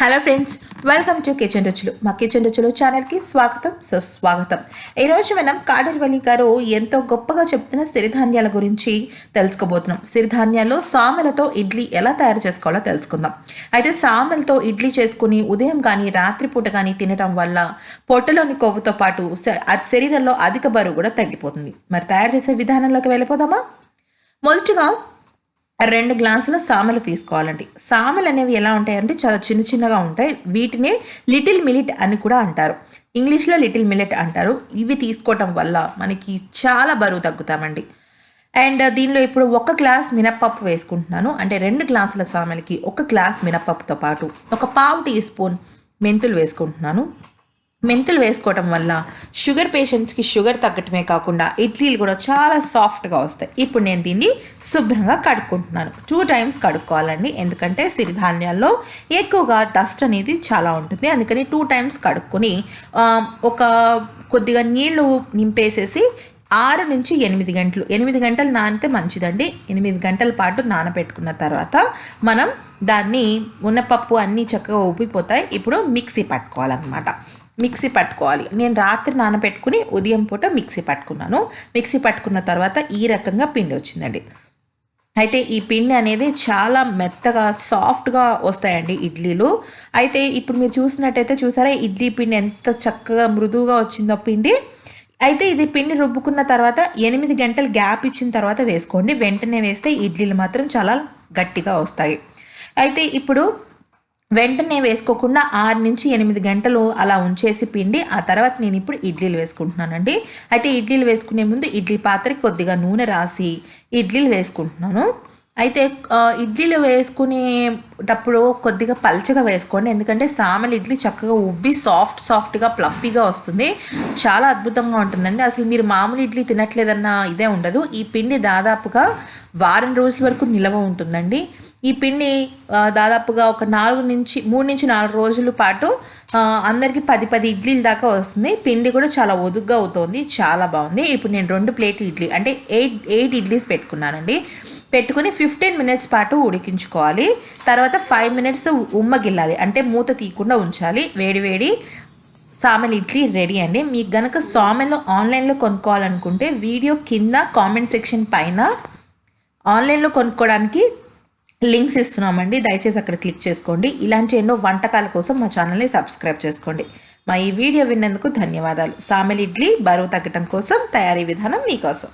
Hello friends welcome to kitchen రుచులు మా kitchen రుచులు ఛానల్కి స్వాగతం సుస్వాగతం. ఈరోజు మనం కాదర్వల్లి గారు ఎంతో గొప్పగా చెప్తున్న సిరిధాన్యాల గురించి తెలుసుకోబోతున్నాం. సిరిధాన్యాల్లో సామెలతో ఇడ్లీ ఎలా తయారు చేసుకోవాలో తెలుసుకుందాం. అయితే సామెలతో ఇడ్లీ చేసుకుని ఉదయం కానీ రాత్రిపూట కానీ తినడం వల్ల పొట్టలోని కొవ్వుతో పాటు అది శరీరంలో అధిక బరువు కూడా తగ్గిపోతుంది. మరి తయారు చేసే విధానంలోకి వెళ్ళిపోదామా? మొదటిగా రెండు గ్లాసుల సామెలు తీసుకోవాలండి. సామెలు అనేవి ఎలా ఉంటాయంటే చాలా చిన్న చిన్నగా ఉంటాయి. వీటిని లిటిల్ మిలిట్ అని కూడా అంటారు. ఇంగ్లీష్లో లిటిల్ మిలిట్ అంటారు. ఇవి తీసుకోవటం వల్ల మనకి చాలా బరువు తగ్గుతామండి. అండ్ దీనిలో ఇప్పుడు ఒక గ్లాస్ మినప్పప్పు వేసుకుంటున్నాను. అంటే రెండు గ్లాసుల సామెలకి ఒక గ్లాస్ మినప్పప్పుతో పాటు ఒక పావు టీ స్పూన్ మెంతులు వేసుకుంటున్నాను. మెంతులు వేసుకోవటం వల్ల షుగర్ పేషెంట్స్కి షుగర్ తగ్గటమే కాకుండా ఇడ్లీలు కూడా చాలా సాఫ్ట్గా వస్తాయి. ఇప్పుడు నేను దీన్ని శుభ్రంగా కడుక్కుంటున్నాను. Two times కడుక్కోవాలండి. ఎందుకంటే సిరిధాన్యాల్లో ఎక్కువగా డస్ట్ అనేది చాలా ఉంటుంది. అందుకని టూ టైమ్స్ కడుక్కొని ఒక కొద్దిగా నీళ్ళు నింపేసేసి ఆరు నుంచి ఎనిమిది గంటలు ఎనిమిది గంటలు నానితే మంచిదండి. ఎనిమిది గంటల పాటు నానబెట్టుకున్న తర్వాత మనం దాన్ని ఉన్నపప్పు అన్నీ చక్కగా ఊపిపోతాయి ఇప్పుడు మిక్సీ పట్టుకోవాలన్నమాట. మిక్సీ పట్టుకోవాలి. నేను రాత్రి నానబెట్టుకుని ఉదయం పూట మిక్సీ పట్టుకున్నాను. మిక్సీ పట్టుకున్న తర్వాత ఈ రకంగా పిండి వచ్చిందండి. అయితే ఈ పిండి అనేది చాలా మెత్తగా సాఫ్ట్గా వస్తాయండి ఇడ్లీలు. అయితే ఇప్పుడు మీరు చూసినట్టయితే చూసారా ఇడ్లీ పిండి ఎంత చక్కగా మృదువుగా వచ్చిందో పిండి. అయితే ఇది పిండి రుబ్బుకున్న తర్వాత ఎనిమిది గంటలు గ్యాప్ ఇచ్చిన తర్వాత వేసుకోండి. వెంటనే వేస్తే ఇడ్లీలు మాత్రం చాలా గట్టిగా వస్తాయి. అయితే ఇప్పుడు వెంటనే వేసుకోకుండా ఆరు నుంచి ఎనిమిది గంటలు అలా ఉంచేసి పిండి ఆ తర్వాత నేను ఇప్పుడు ఇడ్లీలు వేసుకుంటున్నానండి. అయితే ఇడ్లీలు వేసుకునే ముందు ఇడ్లీ పాత్రకి కొద్దిగా నూనె రాసి ఇడ్లీలు వేసుకుంటున్నాను. అయితే ఇడ్లీలు వేసుకునేటప్పుడు కొద్దిగా పల్చగా వేసుకోండి. ఎందుకంటే సామెల ఇడ్లీ చక్కగా ఉబ్బి సాఫ్ట్ సాఫ్ట్గా ప్లఫీగా వస్తుంది. చాలా అద్భుతంగా ఉంటుందండి. అసలు మీరు మామూలు ఇడ్లీ తినట్లేదన్న ఇదే ఉండదు. ఈ పిండి దాదాపుగా వారం రోజుల వరకు నిల్వ ఉంటుందండి. ఈ పిండి దాదాపుగా ఒక నాలుగు నుంచి మూడు నుంచి నాలుగు రోజుల పాటు అందరికీ పది పది ఇడ్లీల దాకా వస్తుంది. పిండి కూడా చాలా ఒదుగ్గా అవుతుంది. చాలా బాగుంది. ఇప్పుడు నేను రెండు ప్లేట్ ఇడ్లీ అంటే ఎయిట్ ఎయిట్ ఇడ్లీస్ పెట్టుకున్నానండి. పెట్టుకుని ఫిఫ్టీన్ మినిట్స్ పాటు ఉడికించుకోవాలి. తర్వాత ఫైవ్ మినిట్స్ ఉమ్మగిల్లాలి. అంటే మూత తీయకుండా ఉంచాలి. వేడి వేడి సామెల్ ఇడ్లీ రెడీ అండి. మీకు గనక సామెల్ ఆన్లైన్లో కొనుక్కోవాలనుకుంటే వీడియో కింద కామెంట్ సెక్షన్ పైన ఆన్లైన్లో కొనుక్కోవడానికి లింక్స్ ఇస్తున్నామండి. దయచేసి అక్కడ క్లిక్ చేసుకోండి. ఇలాంటి ఎన్నో వంటకాల కోసం మా ఛానల్ని సబ్స్క్రైబ్ చేసుకోండి. మా ఈ వీడియో విన్నందుకు ధన్యవాదాలు. సామెల్ ఇడ్లీ బరువు తగ్గటం కోసం తయారీ విధానం మీకోసం.